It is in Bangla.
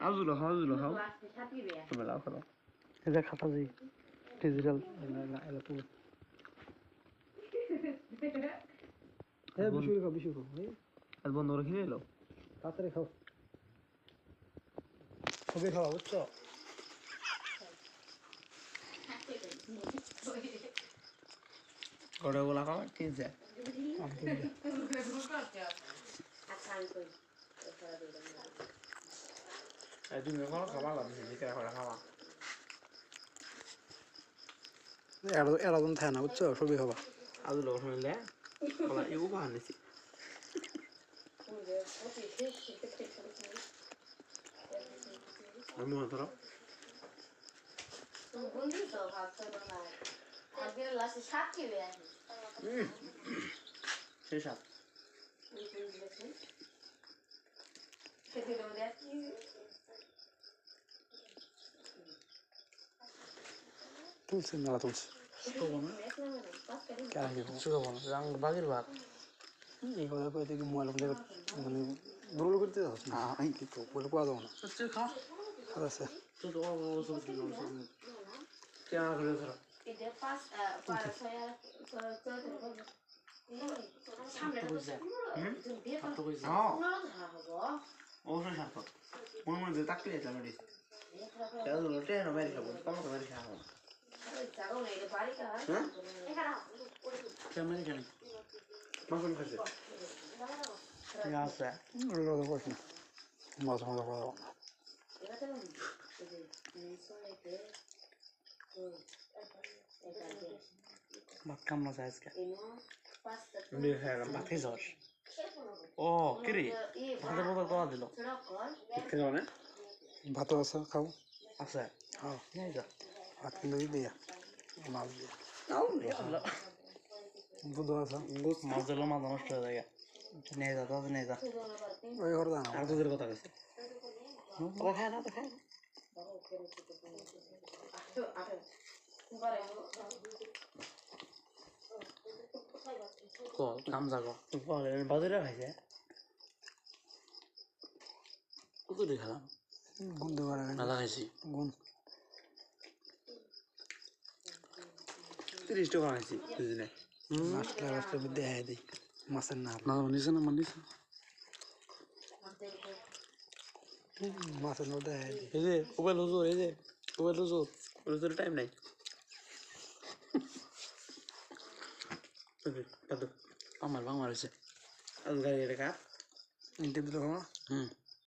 আজুলো খাও আজুলো খাও তুমি লাও খাও এই যে খাতা জি ডিজিটাল হ্যাঁ বিশুর খাও বিশুর খাও এই আর বন্ধ করে খেয়ে এলো তাড়াতাড়ি খাও সবে খাওয়া বুঝছ গড়ে বলা খাও ঠিক আছে এই তুমি কোনো খাবার লাগবে জিকে করে খাওয়া এরা এরা জন থাকে না বুঝছ সবই খাবা আজুলো শুনলে বলা এও বানিয়েছি আমি মনে ধরো শেষ আপ তুলছে মেলা তুলছে। কেন কি শুকাবো না রাং বাগের ভাত এই কথা কয়ে দেখি মোবাইল মানে দুর্বল করতে যাও না আমি কি তো বলে পাওয়া যাব না। আছে। অবশ্যই সার্থক মনে মনে যে তাকলে যেতাম এটি ট্রেন খাব। খাব। না। ভাত কাম না আজকে? ভাতই যাস ও কিরে ভাতের বোতল করা দিল। মানে আছে খাও আছে যা। ভাত কিন্তু দিয়া। মাছ দুধ আছে মাছ দিলো মাছ নষ্ট হয়ে যায় নিয়ে যা তাতে নিয়ে যা ওই ঘরে জানো আর দুধের কথা কইছে খায় না তো খায় কো কাম যাগো বাজারে খাইছে কত দিয়ে খেলাম গুণ দেবার মেলা খাইছি গুণ তিরিশ টাকা খাইছি বুঝলি? মাছটা রাস্তা দেখাই দিই। মাছের নাম। না মানিছে না মানিছে মাছের নাম দেখাই দিই। এই যে মোবাইল হুজুর এই যে হুজুর হুজুর টাইম নাই। আমার বাংলা আজ গাড়ি এটা কাপ ইন্টারভিউ হুম।